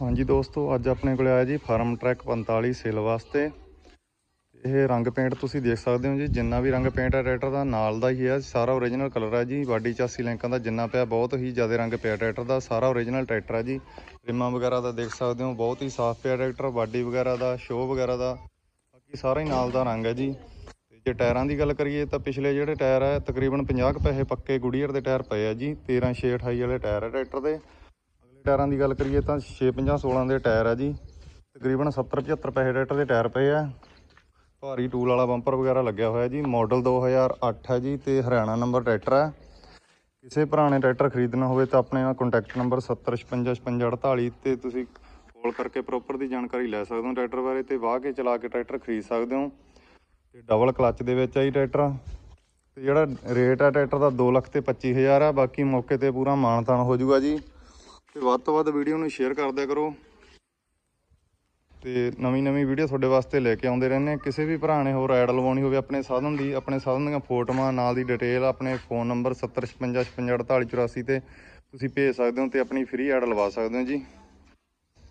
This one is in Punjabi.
ਹਾਂਜੀ ਦੋਸਤੋ, ਅੱਜ ਆਪਣੇ ਕੋਲ ਆਇਆ ਜੀ ਫਾਰਮ ਟਰੈਕ 45 ਸੇਲ ਵਾਸਤੇ। ਇਹ ਰੰਗ ਪੇਂਟ ਤੁਸੀਂ ਦੇਖ ਸਕਦੇ ਹੋ ਜੀ, ਜਿੰਨਾ ਵੀ ਰੰਗ ਪੇਂਟ ਹੈ ਟਰੈਕਟਰ ਦਾ ਨਾਲ ਦਾ ਹੀ ਹੈ ਸਾਰਾ ਓਰੀਜਨਲ ਕਲਰ ਹੈ ਜੀ ਬਾਡੀ ਚਾਸੀ ਲਿੰਕਾਂ ਦਾ ਜਿੰਨਾ ਪਿਆ, ਬਹੁਤ ਹੀ ਜ਼ਿਆਦਾ ਰੰਗ ਪਿਆ ਟਰੈਕਟਰ ਦਾ। ਸਾਰਾ ਓਰੀਜਨਲ ਟਰੈਕਟਰ ਹੈ ਜੀ। ਰਿਮਾਂ ਵਗੈਰਾ ਦਾ ਦੇਖ ਸਕਦੇ ਹੋ, ਬਹੁਤ ਹੀ ਸਾਫ਼ ਪਿਆ ਟਰੈਕਟਰ ਬਾਡੀ ਵਗੈਰਾ ਦਾ ਸ਼ੋਅ ਵਗੈਰਾ ਦਾ। ਬਾਕੀ ਸਾਰਾ ਹੀ ਨਾਲ ਦਾ ਰੰਗ ਹੈ ਜੀ। ਤੇ ਜੇ ਟਾਇਰਾਂ ਦੀ ਗੱਲ ਕਰੀਏ ਤਾਂ ਪਿਛਲੇ ਜਿਹੜੇ ਟਾਇਰ ਹੈ ਤਕਰੀਬਨ 50 ਕੁ ਪੈਸੇ ਪੱਕੇ ਗੁਡੀਅਰ ਦੇ ਟਾਇਰ ਪਏ ਆ ਜੀ 13 6 28 ਵਾਲੇ ਟਾਇਰ ਹੈ ਟਰੈਕਟਰ ਦੇ। ਟਾਇਰਾਂ ਦੀ ਗੱਲ ਕਰੀਏ ਤਾਂ 6 50 16 ਦੇ ਟਾਇਰ ਆ ਜੀ। ਤਕਰੀਬਨ 70 75 ਪੈਸੇ ਟਰੈਕਟਰ ਦੇ ਟਾਇਰ ਪਏ ਆ। ਭਾਰੀ ਟੂਲ ਵਾਲਾ ਬੰਪਰ ਵਗੈਰਾ ਲੱਗਿਆ ਹੋਇਆ ਜੀ। ਮਾਡਲ 2008 ਹੈ ਜੀ ਤੇ ਹਰਿਆਣਾ ਨੰਬਰ ਟਰੈਕਟਰ ਹੈ ਕਿਸੇ ਪੁਰਾਣੇ ਟਰੈਕਟਰ ਖਰੀਦਣਾ ਹੋਵੇ ਤਾਂ ਆਪਣੇ ਨਾਲ ਕੰਟੈਕਟ ਨੰਬਰ 70565548 ਤੇ ਤੁਸੀਂ ਕਾਲ ਕਰਕੇ ਪ੍ਰੋਪਰ ਦੀ ਜਾਣਕਾਰੀ ਲੈ ਸਕਦੇ ਹੋ ਟਰੈਕਟਰ ਬਾਰੇ ਤੇ ਵਾਹ ਕੇ ਚਲਾ ਕੇ ਟਰੈਕਟਰ ਖਰੀਦ ਸਕਦੇ ਹੋ। ਤੇ ਡਬਲ ਕਲੱਚ ਦੇ ਵਿੱਚ ਆਈ ਟਰੈਕਟਰ। ਤੇ ਜਿਹੜਾ ਰੇਟ ਹੈ ਟਰੈਕਟਰ ਦਾ 2 ਲੱਖ ਤੇ 25000 ਆ। ਬਾਕੀ ਮੌਕੇ ਤੇ ਪੂਰਾ ਮਾਨਤਾਨ ਹੋ ਜਾਊਗਾ ਜੀ। ਤੇ ਵੱਧ ਤੋਂ ਵੱਧ ਵੀਡੀਓ ਨੂੰ ਸ਼ੇਅਰ ਕਰ ਦਿਆ ਕਰੋ। ਤੇ ਨਵੀਂ ਨਵੀਂ ਵੀਡੀਓ ਤੁਹਾਡੇ ਵਾਸਤੇ ਲੈ ਕੇ ਆਉਂਦੇ ਰਹਿੰਦੇ ਹਾਂ। ਕਿਸੇ ਵੀ ਭਰਾ ਨੇ ਹੋਰ ਐਡ ਲਵਾਉਣੀ ਹੋਵੇ, ਆਪਣੇ ਸਾਧਨ ਦੀ, ਆਪਣੇ ਸਾਧਨ ਦੀਆਂ ਫੋਟੋਆਂ, ਨਾਲ ਦੀ ਡਿਟੇਲ ਆਪਣੇ ਫੋਨ ਨੰਬਰ 7056554884 ਤੇ ਤੁਸੀਂ ਭੇਜ ਸਕਦੇ ਹੋ ਤੇ ਆਪਣੀ ਫ੍ਰੀ ਐਡ ਲਵਾ ਸਕਦੇ ਹੋ ਜੀ।